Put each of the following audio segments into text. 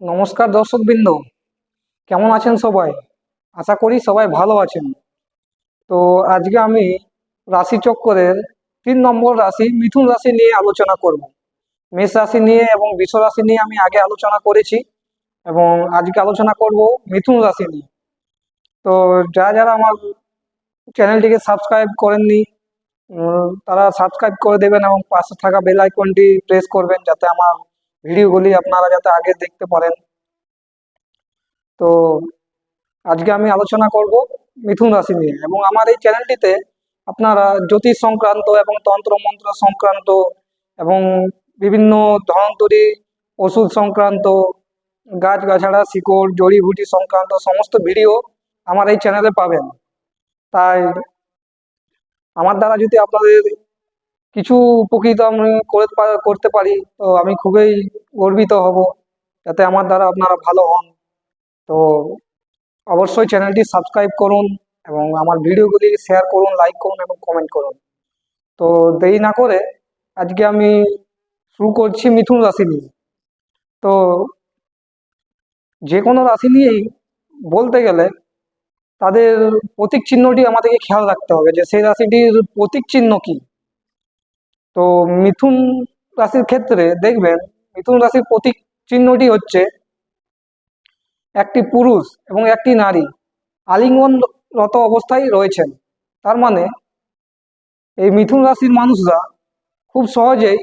নমস্কার দর্শকবৃন্দ। কেমন আছেন সবাই? আশা করি সবাই ভালো আছেন। তো আজকে আমি রাশি চক্করের তিন নম্বর রাশি মিথুন রাশি নিয়ে আলোচনা করব। মেষ রাশি নিয়ে এবং বিশ্ব রাশি নিয়ে আমি আগে আলোচনা করেছি এবং আজকে আলোচনা করব মিথুন রাশি নিয়ে। তো যারা যারা আমার চ্যানেলটিকে সাবস্ক্রাইব করেননি তারা সাবস্ক্রাইব করে দেবেন এবং পাশে থাকা বেল আইকনটি প্রেস করবেন যাতে আমার ভিডিওগুলি আপনারা যাতে আগে দেখতে পারেন। তো আজকে আমি আলোচনা করব মিথুন রাশি নিয়ে এবং আমার এই চ্যানেলটিতে আপনারা জ্যোতিষ সংক্রান্ত এবং তন্ত্র মন্ত্র সংক্রান্ত এবং বিভিন্ন ধনন্তরী ওষুধ সংক্রান্ত গাছগাছাড়া শিকড় জড়িবুটি সংক্রান্ত সমস্ত ভিডিও আমার এই চ্যানেলে পাবেন। তাই আমার দ্বারা যদি আপনাদের কিছু উপকৃত আমি করতে পারি। তো আমি খুবই গর্বিত হব যাতে আমার দ্বারা আপনারা ভালো হন। তো অবশ্যই চ্যানেলটি সাবস্ক্রাইব করুন এবং আমার ভিডিওগুলি শেয়ার করুন লাইক করুন এবং কমেন্ট করুন। তো দেরি না করে আজকে আমি শুরু করছি মিথুন রাশি নিয়ে। তো যে কোনো রাশি নিয়েই বলতে গেলে তাদের প্রতীক চিহ্নটি আমাদেরকে খেয়াল রাখতে হবে যে সেই রাশিটির প্রতীক চিহ্ন কি। তো মিথুন রাশির ক্ষেত্রে দেখবেন, মিথুন রাশির প্রতীক চিহ্নটি হচ্ছে একটি পুরুষ এবং একটি নারী আলিঙ্গনরত অবস্থায় রয়েছেন। তার মানে এই মিথুন রাশির মানুষরা খুব সহজেই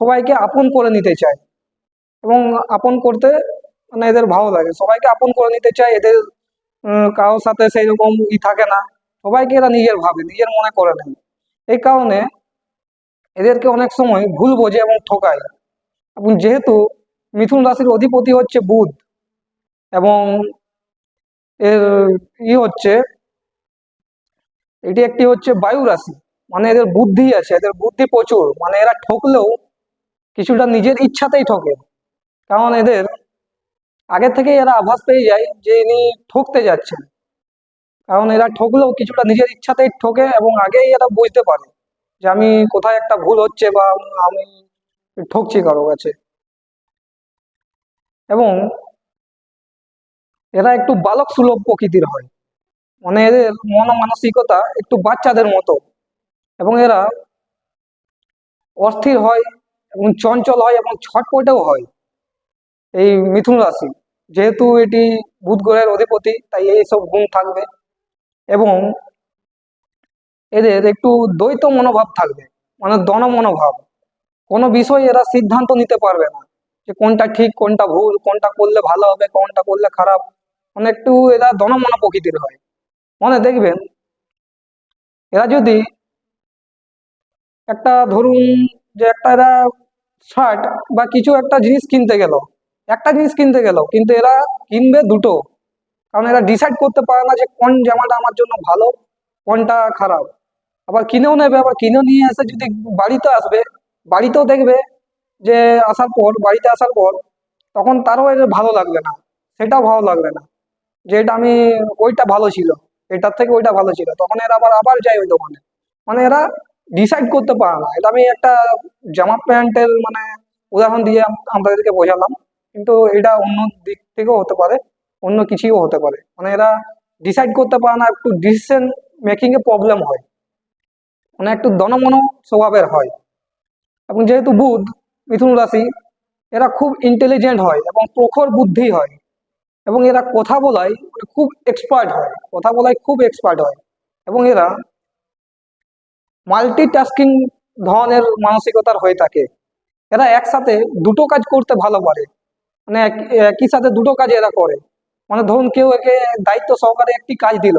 সবাইকে আপন করে নিতে চায় এবং আপন করতে মানে এদের ভালো লাগে। সবাইকে আপন করে নিতে চায়, এদের কারোর সাথে সেই রকম ই থাকে না। সবাইকে এরা নিজের ভাবে, নিজের মনে করে নেয়। এই কারণে এদেরকে অনেক সময় ভুল বোঝে এবং ঠকায়। এবং যেহেতু মিথুন রাশির অধিপতি হচ্ছে বুধ এবং এর ই হচ্ছে, এটি একটি হচ্ছে বায়ু রাশি। মানে এদের বুদ্ধি আছে, এদের বুদ্ধি প্রচুর। মানে এরা ঠকলেও কিছুটা নিজের ইচ্ছাতেই ঠকে। কারণ এদের আগে থেকে এরা আভাস পেয়ে যায় যে ইনি ঠকতে যাচ্ছেন। কারণ এরা ঠকলেও কিছুটা নিজের ইচ্ছাতেই ঠকে এবং আগেই এরা বুঝতে পারে। যে আমি কোথায় একটা ভুল হচ্ছে বা আমি ঠকছি কারও কাছে। এবং এরা একটু বালক সুলভ প্রকৃতির হয়। মানে এদের মন মানসিকতা একটু বাচ্চাদের মতো। এবং এরা অস্থির হয় এবং চঞ্চল হয় এবং ছটপটেও হয় এই মিথুন রাশি। যেহেতু এটি বুধ গ্রহের অধিপতি, তাই এইসব গুণ থাকবে। এবং এদের একটু দ্বৈত মনোভাব থাকবে মানে দন মনোভাব। কোনো বিষয়ে এরা সিদ্ধান্ত নিতে পারবে না, যে কোনটা ঠিক, কোনটা ভুল, কোনটা করলে ভালো হবে, কোনটা করলে খারাপ। মানে একটু এরা দনমন প্রকৃতির হয়। মানে দেখবেন, এরা যদি একটা ধরুন যে একটা এরা শার্ট বা কিছু একটা জিনিস কিনতে গেল, একটা জিনিস কিনতে গেল, কিন্তু এরা কিনবে দুটো। কারণ এরা ডিসাইড করতে পারে না যে কোন জামাটা আমার জন্য ভালো, কোনটা খারাপ। আবার কিনেও নেবে, আবার কিনে নিয়ে এসে যদি বাড়িতে আসবে, বাড়িতেও দেখবে যে আসার পর, বাড়িতে আসার পর তখন তারও এর ভালো লাগবে না, সেটাও ভালো লাগবে না যে এটা আমি, ওইটা ভালো ছিল, এটার থেকে ওইটা ভালো ছিল। তখন এরা আবার আবার যায় ওই দোকানে। মানে এরা ডিসাইড করতে পারে না। এটা আমি একটা জামা প্যান্টের মানে উদাহরণ দিয়ে আম- আপনাদেরকে বোঝালাম। কিন্তু এটা অন্য দিক থেকেও হতে পারে, অন্য কিছুও হতে পারে। মানে এরা ডিসাইড করতে পারে না, একটু ডিসিশন মেকিংয়ে প্রবলেম হয়। মানে একটু দনমন স্বভাবের হয়। এবং যেহেতু বুধ, মিথুন রাশি, এরা খুব ইন্টেলিজেন্ট হয় এবং প্রখর বুদ্ধি হয় এবং এরা কথা বলায় খুব এক্সপার্ট হয়। কথা বলায় খুব এক্সপার্ট হয় এবং এরা মাল্টিটাস্কিং ধরনের মানসিকতার হয়ে থাকে। এরা একসাথে দুটো কাজ করতে ভালো পারে মানে এক- একই সাথে দুটো কাজ এরা করে। মানে ধরুন কেউ একে দায়িত্ব সহকারে একটি কাজ দিল।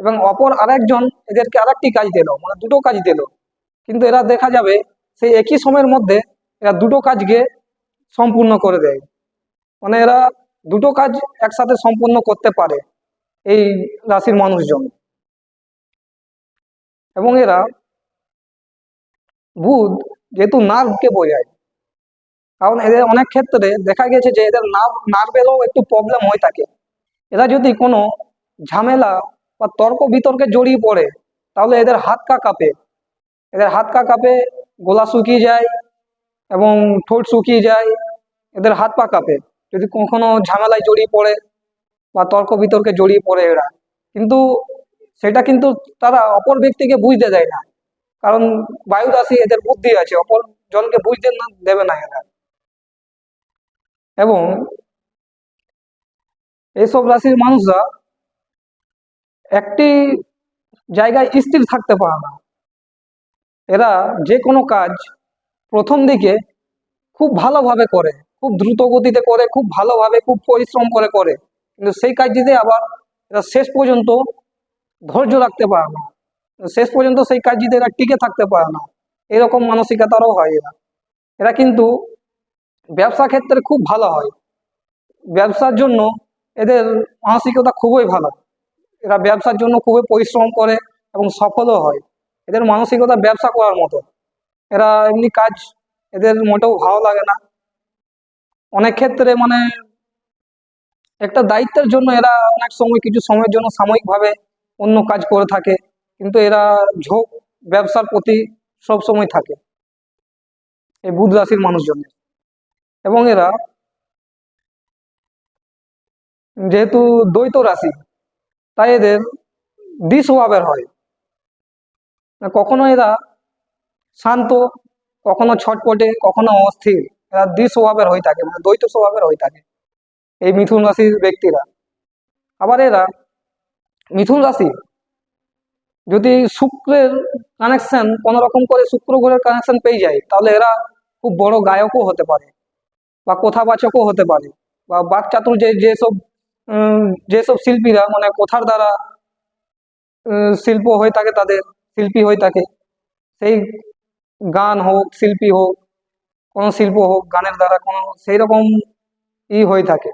এবং অপর আরেকজন এদেরকে আরেকটি কাজ দিল মানে দুটো কাজ দিল কিন্তু এরা দেখা যাবে সেই একই সময়ের মধ্যে এরা দুটো কাজকে সম্পূর্ণ করে দেয়। মানে এরা দুটো কাজ একসাথে সম্পূর্ণ করতে পারে এই রাশির মানুষজন। এবং এরা বুধ যেহেতু নার্ভকে বোঝায়, কারণ এদের অনেক ক্ষেত্রে দেখা গেছে যে এদের নার্ভ নার্ভেরও একটু প্রবলেম হয়ে থাকে। এরা যদি কোনো ঝামেলা বা তর্ক বিতর্কে জড়িয়ে পড়ে, তাহলে এদের হাত কা কাঁপে। এদের হাত কা কাঁপে, গলা শুকিয়ে যায় এবং ঠোঁট শুকিয়ে যায়, এদের হাত পা কাঁপে। যদি কখনো ঝামেলায় জড়িয়ে পড়ে বা তর্ক বিতর্কে জড়িয়ে পড়ে এরা। কিন্তু সেটা কিন্তু তারা অপর ব্যক্তিকে বুঝতে দেয় না। কারণ বায়ু রাশি এদের বুদ্ধি আছে, অপর জনকে বুঝতে না দেবে না এরা। এবং এইসব রাশির মানুষরা একটি জায়গায় স্থির থাকতে পারে না। এরা যে কোনো কাজ প্রথম দিকে খুব ভালোভাবে করে, খুব দ্রুত গতিতে করে, খুব ভালোভাবে খুব পরিশ্রম করে করে, কিন্তু সেই কাজটিতে আবার এরা শেষ পর্যন্ত ধৈর্য রাখতে পারে না। শেষ পর্যন্ত সেই কাজটিতে এরা টিকে থাকতে পারে না। এরকম মানসিকতারও হয় এরা। এরা কিন্তু ব্যবসা ক্ষেত্রে খুব ভালো হয়। ব্যবসার জন্য এদের মানসিকতা খুবই ভালো। এরা ব্যবসার জন্য খুবই পরিশ্রম করে এবং সফলও হয়। এদের মানসিকতা ব্যবসা করার মতো। এরা এমনি কাজ এদের মোটেও ভালো লাগে না। অনেক ক্ষেত্রে মানে একটা দায়িত্বের জন্য এরা অনেক সময় কিছু সময়ের জন্য সাময়িকভাবে অন্য কাজ করে থাকে। কিন্তু এরা ঝোঁক ব্যবসার প্রতি সব সময় থাকে। এই বুধ রাশির মানুষজন এবং এরা যেহেতু দ্বৈত রাশি তাই এদের দ্বিস্বভাবের হয়। কখনো এরা শান্ত, কখনো ছটপটে, কখনো অস্থির। এরা দ্বিস্বভাবের হয়ে থাকে মানে দ্বৈত স্বভাবের হয়ে থাকে এই মিথুন রাশির ব্যক্তিরা। আবার এরা মিথুন রাশি, যদি শুক্রের কানেকশন কোনো রকম করে শুক্র গ্রহের কানেকশন পেয়ে যায়, তাহলে এরা খুব বড় গায়কও হতে পারে বা কথাবাচকও হতে পারে বা বাক চাতুর যে যেসব যেসব শিল্পীরা মানে কথার দ্বারা শিল্প হয়ে থাকে তাদের, শিল্পী হয়ে থাকে, সেই গান হোক, শিল্পী হোক, কোনো শিল্প হোক, গানের দ্বারা কোনো সেই রকম ই হয়ে থাকে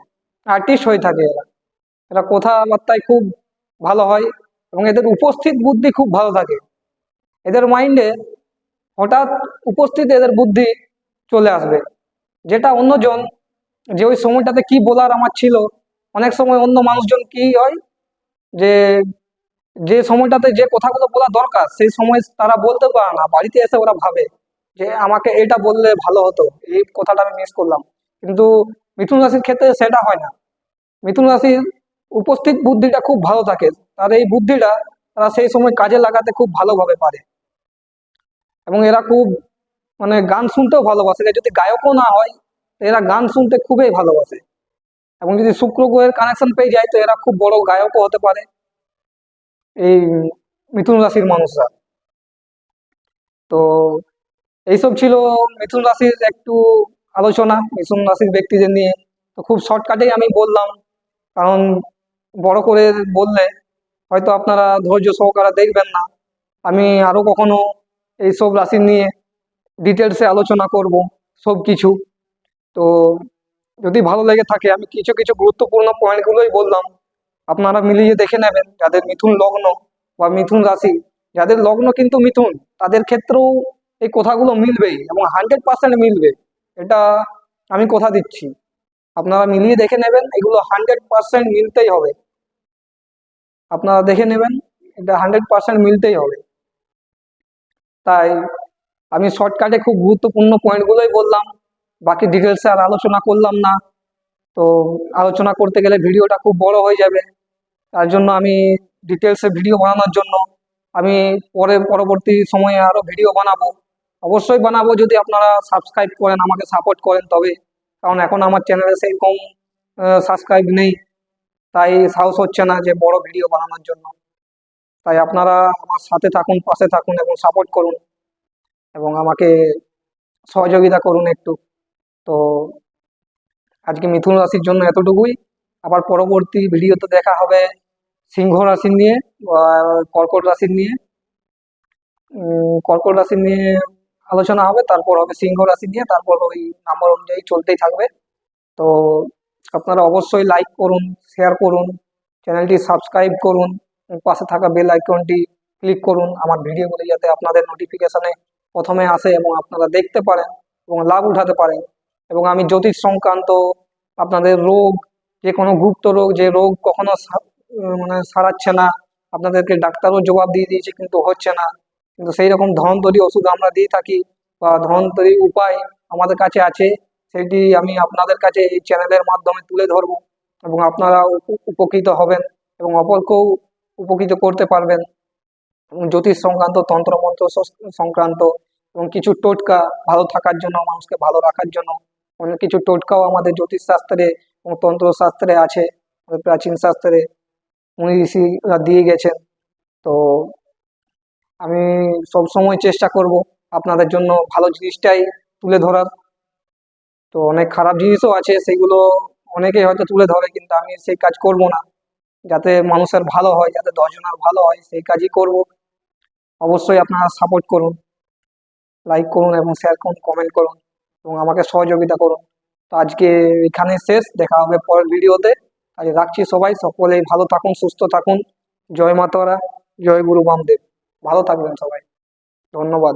আর্টিস্ট হয়ে থাকে এরা। এরা কথাবার্তায় খুব ভালো হয় এবং এদের উপস্থিত বুদ্ধি খুব ভালো থাকে। এদের মাইন্ডে হঠাৎ উপস্থিত এদের বুদ্ধি চলে আসবে। যেটা অন্যজন যে ওই সময়টাতে কি বলার আমার ছিল অনেক সময় অন্য মানুষজন কি হয় যে যে সময়টাতে যে কথাগুলো বলা দরকার, সেই সময় তারা বলতে পারে না। বাড়িতে এসে ওরা ভাবে যে, আমাকে এটা বললে ভালো হতো, এই কথাটা আমি মিস করলাম। কিন্তু মিথুন রাশির ক্ষেত্রে সেটা হয় না। মিথুন রাশির উপস্থিত বুদ্ধিটা খুব ভালো থাকে। তার এই বুদ্ধিটা তারা সেই সময় কাজে লাগাতে খুব ভালোভাবে পারে। এবং এরা খুব মানে গান শুনতেও ভালোবাসে। যদি গায়কও না হয়, এরা গান শুনতে খুবই ভালোবাসে। এবং যদি শুক্র গ্রহের কানেকশন পেয়ে যায়, তো এরা খুব বড় গায়কও হতে পারে। এই মিথুন রাশির মানুষরা। তো এইসব ছিল মিথুন রাশির একটু আলোচনা, মিথুন রাশির ব্যক্তিদের নিয়ে। তো খুব শর্টকাটেই আমি বললাম, কারণ বড় করে বললে হয়তো আপনারা ধৈর্য সহকারে দেখবেন না। আমি আরও কখনো এইসব রাশি নিয়ে ডিটেলসে আলোচনা করব সব কিছু তো যদি ভালো লেগে থাকে, আমি কিছু কিছু গুরুত্বপূর্ণ পয়েন্টগুলোই বললাম। আপনারা মিলিয়ে দেখে নেবেন যাদের মিথুন লগ্ন বা মিথুন রাশি। যাদের লগ্ন কিন্তু মিথুন, তাদের ক্ষেত্রেও এই কথাগুলো মিলবেই এবং হান্ড্রেড পার্সেন্ট মিলবে। এটা আমি কথা দিচ্ছি। আপনারা মিলিয়ে দেখে নেবেন, এগুলো হান্ড্রেড পার্সেন্ট মিলতেই হবে। আপনারা দেখে নেবেন, এটা হান্ড্রেড পার্সেন্ট মিলতেই হবে। তাই আমি শর্টকাটে খুব গুরুত্বপূর্ণ পয়েন্টগুলোই বললাম। বাকি ডিটেলসে আর আলোচনা করলাম না। তো আলোচনা করতে গেলে ভিডিওটা খুব বড় হয়ে যাবে। তার জন্য আমি ডিটেলসে ভিডিও বানানোর জন্য আমি পরে পরবর্তী সময়ে আরও ভিডিও বানাবো। অবশ্যই বানাবো যদি আপনারা সাবস্ক্রাইব করেন, আমাকে সাপোর্ট করেন তবে। কারণ এখন আমার চ্যানেলে সেরকম সাবস্ক্রাইব নেই। তাই সাহস হচ্ছে না যে বড় ভিডিও বানানোর জন্য। তাই আপনারা আমার সাথে থাকুন, পাশে থাকুন এবং সাপোর্ট করুন। এবং আমাকে সহযোগিতা করুন একটু। তো আজকে মিথুন রাশির জন্য এতটুকুই। আবার পরবর্তী ভিডিওতে দেখা হবে সিংহ রাশি নিয়ে কর্কট রাশি নিয়ে। কর্কট রাশি নিয়ে আলোচনা হবে, তারপর হবে সিংহ রাশি নিয়ে, তারপর ওই নাম্বার অনুযায়ী চলতেই থাকবে। তো আপনারা অবশ্যই লাইক করুন শেয়ার করুন চ্যানেলটি সাবস্ক্রাইব করুন, পাশে থাকা বেল আইকনটি ক্লিক করুন। আমার ভিডিওগুলি যাতে আপনাদের নোটিফিকেশানে প্রথমে আসে এবং আপনারা দেখতে পারেন এবং লাভ উঠাতে পারেন। এবং আমি জ্যোতিষ সংক্রান্ত আপনাদের রোগ যে কোনো গুপ্ত রোগ, যে রোগ কখনো মানে সারাচ্ছে না, আপনাদেরকে ডাক্তারও জবাব দিয়ে দিয়েছে কিন্তু হচ্ছে না। কিন্তু সেই রকম ধনতরী ওষুধ আমরা দিয়ে থাকি বা ধনতরী উপায় আমাদের কাছে আছে সেটি আমি আপনাদের কাছে এই চ্যানেলের মাধ্যমে তুলে ধরবো এবং আপনারা উপকৃত হবেন এবং অপরকেও উপকৃত করতে পারবেন। এবং জ্যোতিষ সংক্রান্ত, তন্ত্রমন্ত্র সংক্রান্ত এবং কিছু টোটকা ভালো থাকার জন্য, মানুষকে ভালো রাখার জন্য অনেক কিছু টোটকাও আমাদের জ্যোতিষ শাস্ত্রে এবং তন্ত্র শাস্ত্রে আছে প্রাচীন শাস্ত্রে। মুনি ঋষিরা দিয়ে গেছেন। তো আমি সব সময় চেষ্টা করব আপনাদের জন্য ভালো জিনিসটাই তুলে ধরার। তো অনেক খারাপ জিনিসও আছে, সেগুলো অনেকেই হয়তো তুলে ধরে, কিন্তু আমি সেই কাজ করব না। যাতে মানুষের ভালো হয়, যাতে দশজনের ভালো হয়, সেই কাজই করব। অবশ্যই আপনারা সাপোর্ট করুন। লাইক করুন এবং শেয়ার করুন কমেন্ট করুন। এবং আমাকে সহযোগিতা করুন। তো আজকে এখানে শেষ, দেখা হবে পরের ভিডিওতে। আজ রাখছি সবাই, সকলেই ভালো থাকুন, সুস্থ থাকুন। জয় মাতারা, জয় গুরু বামদেব। ভালো থাকবেন সবাই। ধন্যবাদ।